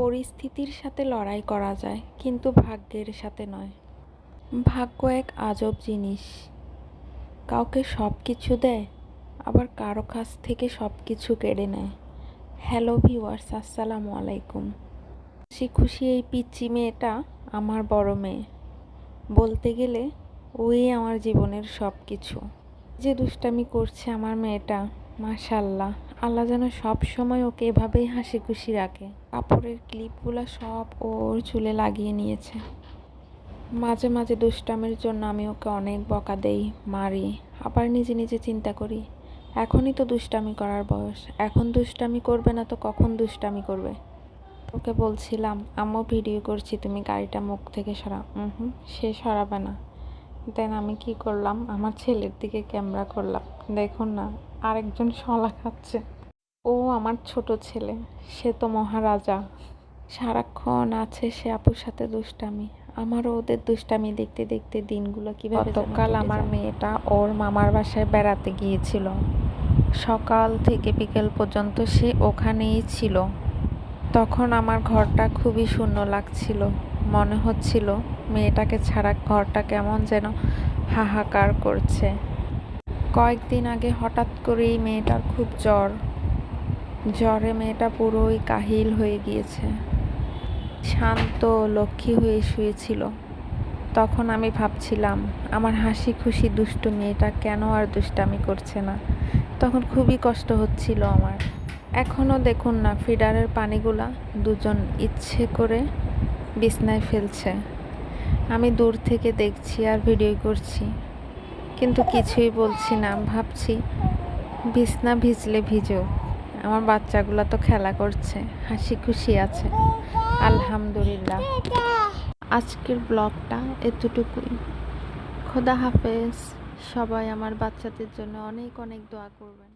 পরিস্থিতির সাথে লড়াই করা যায়, কিন্তু ভাগ্যের সাথে নয়। ভাগ্য এক আজব জিনিস। কাউকে সব কিছু দেয়, আবার কারও কাছ থেকে সব কিছু কেড়ে নেয়। হ্যালো ভিওয়ার্স আসসালামু আলাইকুম। খুশি খুশি এই পিচ্চি মেয়েটা আমার বড় মেয়ে। বলতে গেলে ওই আমার জীবনের সব কিছু যে দুষ্টামি করছে আমার মেয়েটা, মাশাল্লাহ। আল্লাহ যেন সব সময় ওকে এভাবেই হাসি খুশি রাখে। কাপড়ের ক্লিপগুলো সব ওর চুলে লাগিয়ে নিয়েছে। মাঝে মাঝে দুষ্টামির জন্য আমি ওকে অনেক বকা দেই, মারি, আবার নিজে নিজে চিন্তা করি, এখনই তো দুষ্টামি করার বয়স, এখন দুষ্টামি করবে না তো কখন দুষ্টামি করবে? ওকে বলছিলাম, আম্মু ভিডিও করছি, তুমি গাড়িটা মুখ থেকে সরা। হুম, সে সরাবে না। দেন আমি কি করলাম? আমার ছেলের দিকে ক্যামেরা করলাম। দেখুন না আরেকজন শলা খাচ্ছে। ও আমার ছোট ছেলে সে তো মহারাজা। সারাক্ষণ আছে সে আপুর সাথে দুষ্টামি। আমারও ওদের দুষ্টামি দেখতে দেখতে দিনগুলো কীভাবে গতকাল আমার মেয়েটা ওর মামার বাসায় বেড়াতে গিয়েছিল। সকাল থেকে বিকেল পর্যন্ত সে ওখানেই ছিল। তখন আমার ঘরটা খুবই শূন্য লাগছিল। মনে হচ্ছিল মেয়েটাকে ছাড়া ঘরটা কেমন যেন হাহাকার করছে। কয়েকদিন আগে হঠাৎ করেই মেয়েটার খুব জ্বর। জ্বরে মেয়েটা পুরোই কাহিল হয়ে গিয়েছে। শান্ত লক্ষ্মী হয়ে শুয়েছিল। তখন আমি ভাবছিলাম, আমার হাসি খুশি দুষ্টু মেয়েটা কেন আর দুষ্টামি করছে না? তখন খুবই কষ্ট হচ্ছিল আমার। এখনও দেখুন না, ফিডারের পানিগুলা দুজন ইচ্ছে করে বিছনায় ফেলছে। আমি দূর থেকে দেখছি আর ভিডিও করছি। কিন্তু কিছুই বলছি না, ভাবছি বিছনা ভিজলে ভিজুক। আমার বাচ্চাগুলো তো খেলা করছে, হাসি খুশি আছে। আলহামদুলিল্লাহ। আজকের ব্লগটা এতটুকুই। খোদা হাফেজ। সবাই আমার বাচ্চাদের জন্য অনেক অনেক দোয়া করবেন।